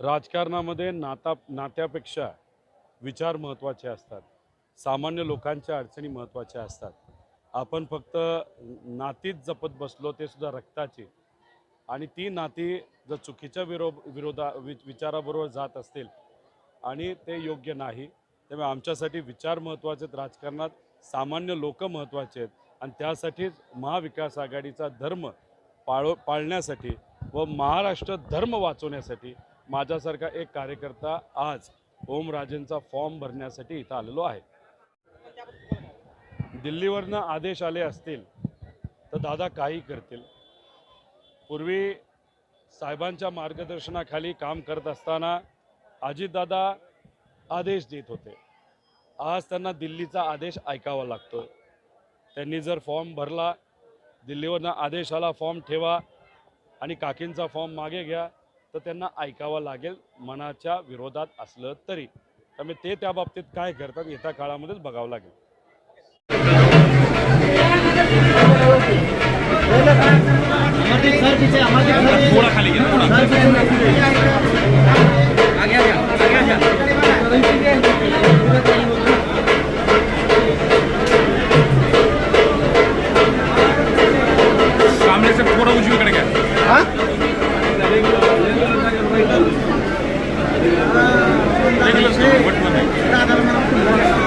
राजकारणामध्ये नाता नात्यापेक्षा विचार महत्त्वाचे असतात. सामान्य लोकांच्या अडचणी महत्त्वाच्या असतात. आपण फक्त नातीच जपत बसलो ते सुद्धा रक्ताची. आणि ती नाती जर चुकीच्या विरो विरोधा वि विचाराबरोबर जात असतील आणि ते योग्य नाही त्यामुळे आमच्यासाठी विचार महत्त्वाचे आहेत. राजकारणात सामान्य लोक महत्त्वाचे आहेत. आणि त्यासाठीच महाविकास आघाडीचा धर्म पाळ पाळण्यासाठी व महाराष्ट्र धर्म वाचवण्यासाठी माझ्यासारखा एक कार्यकर्ता आज ओमराजेंचा फॉर्म भरण्यासाठी इथं आलेलो आहे. दिल्लीवरनं आदेश आले असतील तर दादा काही करतील. पूर्वी साहेबांच्या मार्गदर्शनाखाली काम करत असताना अजितदादा आदेश देत होते. आज त्यांना दिल्लीचा आदेश ऐकावा लागतो. त्यांनी जर फॉर्म भरला दिल्लीवरनं आदेश आला फॉर्म ठेवा आणि काकींचा फॉर्म मागे घ्या तर त्यांना ऐकावं लागेल मनाच्या विरोधात असलं तरी. त्यामुळे ते त्या बाबतीत काय करतात येत्या काळामध्येच बघावं लागेल. सामने से थोड़ा उजवीकडे घ्या.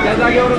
त्या जागेवर